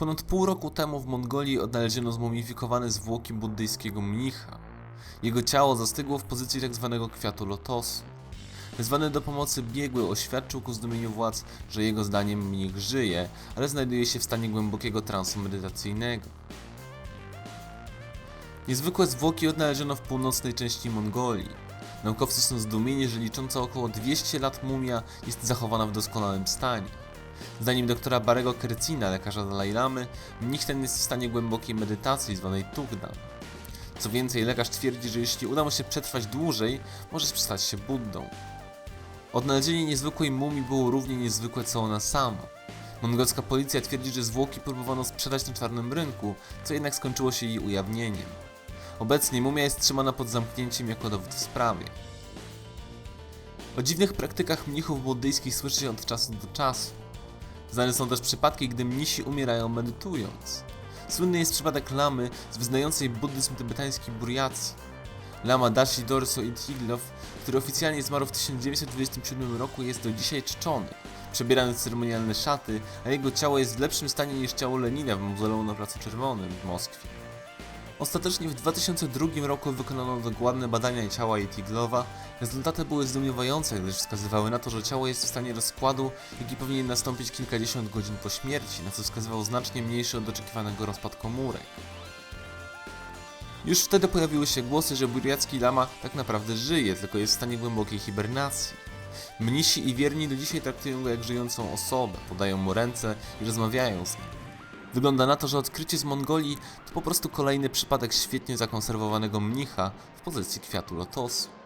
Ponad pół roku temu w Mongolii odnaleziono zmumifikowane zwłoki buddyjskiego mnicha. Jego ciało zastygło w pozycji tzw. kwiatu lotosu. Wezwany do pomocy biegły oświadczył ku zdumieniu władz, że jego zdaniem mnich żyje, ale znajduje się w stanie głębokiego transu medytacyjnego. Niezwykłe zwłoki odnaleziono w północnej części Mongolii. Naukowcy są zdumieni, że licząca około 200 lat mumia jest zachowana w doskonałym stanie. Zdaniem doktora Barego Kercina, lekarza Dalai Lamy, mnich ten jest w stanie głębokiej medytacji zwanej Tugdan. Co więcej, lekarz twierdzi, że jeśli uda mu się przetrwać dłużej, może stać się Buddą. Odnalezienie niezwykłej mumii było równie niezwykłe co ona sama. Mongolska policja twierdzi, że zwłoki próbowano sprzedać na czarnym rynku, co jednak skończyło się jej ujawnieniem. Obecnie mumia jest trzymana pod zamknięciem jako dowód w sprawie. O dziwnych praktykach mnichów buddyjskich słyszy się od czasu do czasu. Znane są też przypadki, gdy mnisi umierają medytując. Słynny jest przypadek lamy z wyznającej buddyzm tybetański Buryacji. Lama Dashi Dorso Intiglow, który oficjalnie zmarł w 1927 roku, jest do dzisiaj czczony, przebierany w ceremonialne szaty, a jego ciało jest w lepszym stanie niż ciało Lenina w mauzoleum na Placu Czerwonym w Moskwie. Ostatecznie w 2002 roku wykonano dokładne badania ciała Itiglowa. Rezultaty były zdumiewające, gdyż wskazywały na to, że ciało jest w stanie rozkładu, jaki powinien nastąpić kilkadziesiąt godzin po śmierci, na co wskazywał znacznie mniejszy od oczekiwanego rozpad komórek. Już wtedy pojawiły się głosy, że burjacki lama tak naprawdę żyje, tylko jest w stanie głębokiej hibernacji. Mnisi i wierni do dzisiaj traktują go jak żyjącą osobę, podają mu ręce i rozmawiają z nim. Wygląda na to, że odkrycie z Mongolii to po prostu kolejny przypadek świetnie zakonserwowanego mnicha w pozycji kwiatu lotosu.